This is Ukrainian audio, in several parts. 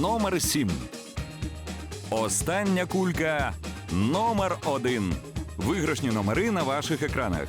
Номер 7. Остання кулька номер 1. Виграшні номери на ваших екранах.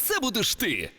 це будеш ти.